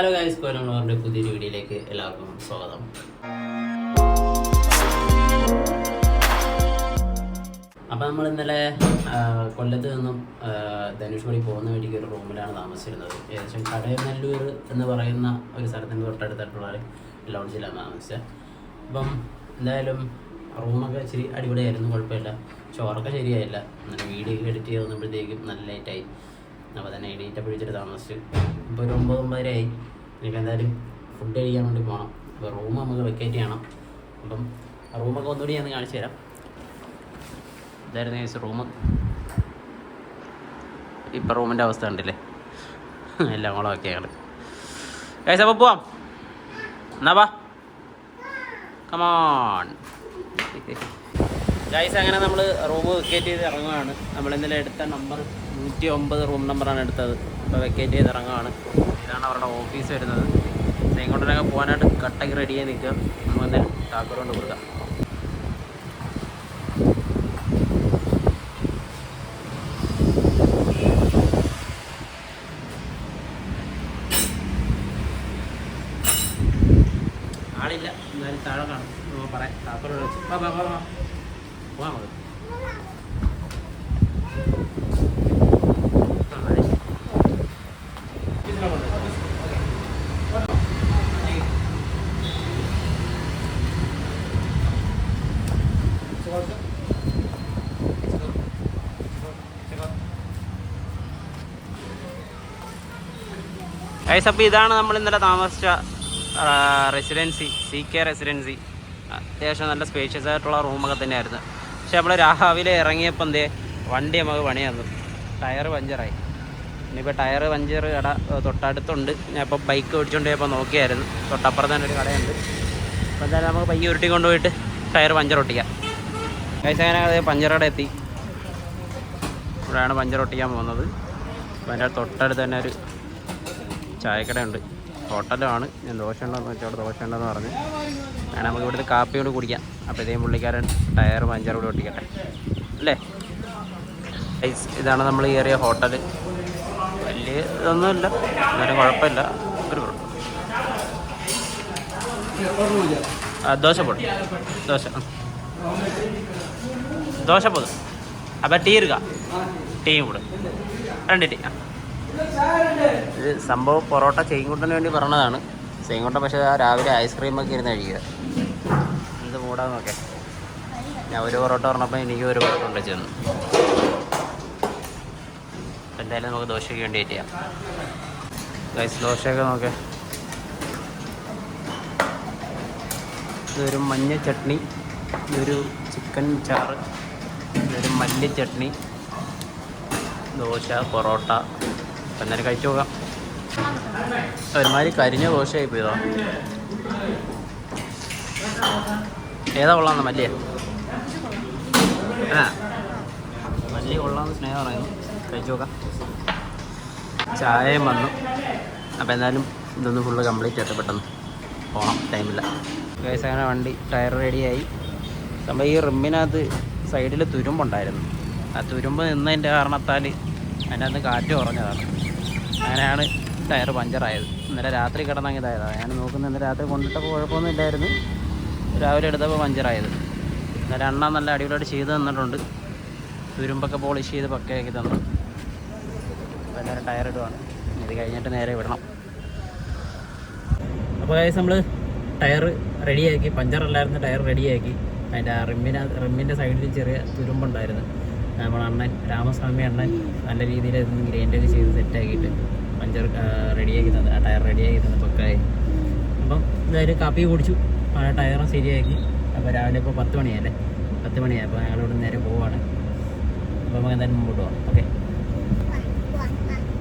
Hello guys കോരങ്ങളവരുടെ പുതിയൊരു വീഡിയോയിലേക്ക് എല്ലാവർക്കും സ്വാഗതം. അപ്പം നമ്മൾ ഇന്നലെ കൊല്ലത്ത് നിന്നും ധനുഷ് ധനുഷ്കോടി പോകുന്ന വഴിക്ക് ഒരു റൂമിലാണ് താമസിച്ചിരുന്നത്. ഏകദേശം കടയനല്ലൂർ എന്ന് പറയുന്ന ഒരു സ്ഥലത്തിന് തൊട്ടടുത്തായിട്ടുള്ള ലോഡ്ജിലാണ് താമസിച്ചത് അപ്പം എന്തായാലും റൂമൊക്കെ ഇച്ചിരി അടിപൊളിയായിരുന്നു കുഴപ്പമില്ല. ചോറൊക്കെ ശരിയായില്ല. അങ്ങനെ വീഡിയോ എഡിറ്റ് ചെയ്ത് വന്നപ്പോഴത്തേക്കും നല്ല ലേറ്റായി അപ്പോൾ തന്നെ എണീറ്റ പിടിച്ചിട്ട് താമസിച്ചു. ഇപ്പോൾ ഒരു ഒമ്പത് ഒമ്പതരയായി. എനിക്ക് എന്തായാലും ഫുഡ് കഴിക്കാൻ വേണ്ടി പോകണം അപ്പോൾ റൂം നമുക്ക് വെക്കേറ്റ് ചെയ്യണം. അപ്പം റൂമൊക്കെ ഒന്നുകൂടി ഞാൻ കാണിച്ചു തരാം. ഇതായിരുന്നു ഏസ് റൂം ഇപ്പം റൂമിന്റെ അവസ്ഥ കണ്ടില്ലേ? എല്ലാം കൂടെ ഒക്കെയാണ് കഴിച്ച അപ്പോൾ പോവാം. എന്നാ വാ. കമോൺ ഗൈസ് അങ്ങനെ നമ്മൾ റൂം വെക്കേറ്റ് ചെയ്ത് ഇറങ്ങുകയാണ് നമ്മൾ ഇന്നലെ എടുത്ത നമ്പർ നൂറ്റി ഒമ്പത് റൂം നമ്പറാണ് എടുത്തത്. അപ്പോൾ വെക്കേറ്റ് ചെയ്ത് ഇറങ്ങുകയാണ് ഇതാണ് അവരുടെ ഓഫീസ് വരുന്നത്. ഇങ്ങോട്ടൊക്കെ പോകാനായിട്ട് കട്ടയ്ക്ക് റെഡിയായി നിൽക്കുക. നമുക്ക് എന്തായാലും താക്കോൽ കൊണ്ട് കൊടുക്കാം. ആളില്ല. എന്നാലും താഴെ കാണും. പറയാം. താക്കോലോട് വെച്ച്. വാ അപ്പം അപ്പോൾ ഇതാണ് നമ്മൾ ഇന്നലെ താമസിച്ച റെസിഡൻസി സി കെ റെസിഡൻസി അത്യാവശ്യം നല്ല സ്പേഷ്യസ് ആയിട്ടുള്ള റൂമൊക്കെ തന്നെയായിരുന്നു. പക്ഷെ നമ്മൾ രാവിലെ ഇറങ്ങിയപ്പോൾ എന്തേ വണ്ടി നമുക്ക് പണി തന്നു ടയർ പഞ്ചറായി. ഇനിയിപ്പോൾ ടയർ പഞ്ചർ കട തൊട്ടടുത്തുണ്ട്. ഞാൻ ഇപ്പോൾ ബൈക്ക് ഓടിച്ചുകൊണ്ട് പോയപ്പോൾ നോക്കിയായിരുന്നു. തൊട്ടപ്പുറത്ത് തന്നെ ഒരു കടയുണ്ട്. അപ്പോൾ എന്തായാലും നമുക്ക് ബൈക്ക് ഉരുട്ടി കൊണ്ടുപോയിട്ട് ടയർ പഞ്ചർ ഒട്ടിക്കാം. പൈസ അങ്ങനെ പഞ്ചർ കട എത്തി. ഇവിടെയാണ് പഞ്ചർ ഒട്ടിക്കാൻ പോകുന്നത്. അപ്പോൾ അതിന്റെ തൊട്ടടുത്ത് തന്നെ ഒരു ചായക്കടയുണ്ട്. ഹോട്ടലുമാണ് ഞാൻ ദോശ ഉണ്ടോയെന്ന് വെച്ചാൽ അവിടെ ദോശ ഉണ്ടെന്ന് പറഞ്ഞ്. അങ്ങനെ നമുക്ക് ഇവിടുത്തെ കാപ്പിയോട് കുടിക്കാം. അപ്പോൾ ഇതേ പുള്ളിക്കാരൻ ടയർ പഞ്ചർ കൂടി ഒട്ടിക്കട്ടെ. അല്ലേ? ഇതാണ് നമ്മൾ കയറിയ ഹോട്ടൽ വലിയ ഇതൊന്നുമില്ല. എന്നാലും കുഴപ്പമില്ല. ഒരു കുഴപ്പം. ദോശ പോട്ടെ ദോശ. ദോശ പോതും അപ്പം ടീ എടുക്ക. ടീയും കൂടെ. രണ്ട് ടീ ആ. ഇത് സംഭവം പൊറോട്ട ചെയ്ങ്കുട്ടന് വേണ്ടി പറഞ്ഞതാണ്. ചെയ്ങ്കുട്ടൻ പക്ഷേ രാവിലെ ഐസ്ക്രീമൊക്കെ ഇരുന്ന് കഴിക്കുക. എന്ത് മൂടാന്നൊക്കെ ഞാൻ ഒരു പൊറോട്ട പറഞ്ഞപ്പോൾ എനിക്ക് ഒരു പൊറോട്ട ഉണ്ട് ചെന്ന് എന്തായാലും നമുക്ക് ദോശയ്ക്ക് വേണ്ടി ചെയ്യാം. ഗൈസ് ദോശയൊക്കെ നോക്കേ. ഇതൊരു മഞ്ഞ ചട്നി ഇതൊരു ചിക്കൻ ചാറ് ഇതൊരു മല്ലി ചട്നി ദോശ പൊറോട്ട. അപ്പം എന്തായാലും കഴിച്ചു നോക്കാം ഒരുമാതിരി കരിഞ്ഞ ദോശയായി പോയതോ. ഏതാ കൊള്ളാന്ന് മല്ലിയ? ആ. മല്ലി കൊള്ളാന്ന് സ്നേഹം പറയുന്നു. കഴിച്ചു നോക്കാം ചായയും വന്നു. അപ്പോൾ എന്തായാലും ഇതൊന്ന് ഫുള്ള് കംപ്ലീറ്റ് ആയിട്ട് പെട്ടെന്ന് പോകണം ടൈമില്ല ഗൈസ് അങ്ങനെ വണ്ടി ടയർ റെഡിയായി നമ്മൾ ഈ റിമ്മിനകത്ത് സൈഡിൽ തുരുമ്പുണ്ടായിരുന്നു. ആ തുരുമ്പ് നിന്നതിന്റെ കാരണത്താൽ അതിനകത്ത് കാറ്റ് കുറഞ്ഞതാണ്. അങ്ങനെയാണ് ടയർ പഞ്ചറായത് ഇന്നലെ രാത്രി കിടന്നങ്ങ് ഞാൻ നോക്കുന്നത് ഇന്നലെ രാത്രി കൊണ്ടിട്ടപ്പോൾ കുഴപ്പമൊന്നും ഇല്ലായിരുന്നു രാവിലെ എടുത്തപ്പോൾ പഞ്ചറായത് ഇന്നലെ അണ്ണ നല്ല അടിപൊളിയായിട്ട് ചെയ്ത് തന്നിട്ടുണ്ട്. തുരുമ്പൊക്കെ പോളിഷ് ചെയ്ത് പക്കയാക്കി തന്നു. എല്ലാവരും ടയർ ഇടുവാണ്. ഇത് കഴിഞ്ഞിട്ട് നേരെ വിടണം. അപ്പോൾ കാര്യം നമ്മൾ ടയർ റെഡിയാക്കി പഞ്ചറല്ലായിരുന്ന ടയർ റെഡിയാക്കി അതിന്റെ ആ റിമ്മിന് റിമ്മിന്റെ സൈഡിൽ ചെറിയ തുരുമ്പുണ്ടായിരുന്നു. നമ്മുടെ അണ്ണൻ രാമസ്വാമി അണ്ണൻ നല്ല രീതിയിൽ ഇതൊന്ന് ഗ്രൈൻഡൊക്കെ ചെയ്ത് സെറ്റാക്കിയിട്ട് പഞ്ചർ റെഡിയാക്കി തന്നെ ടയർ റെഡിയാക്കി തന്നെ പക്കായി. അപ്പം എന്തായാലും കാപ്പി കുടിച്ചു. ആ ടയറും ശരിയാക്കി. അപ്പോൾ രാവിലെ ഇപ്പോൾ പത്ത് മണിയല്ലേ? പത്ത് മണിയായി അപ്പോൾ ഞങ്ങളിവിടെ നേരെ പോവാണ്. അപ്പോൾ നമുക്ക് എന്തായാലും മുമ്പോട്ട് പോകാം ഓക്കെ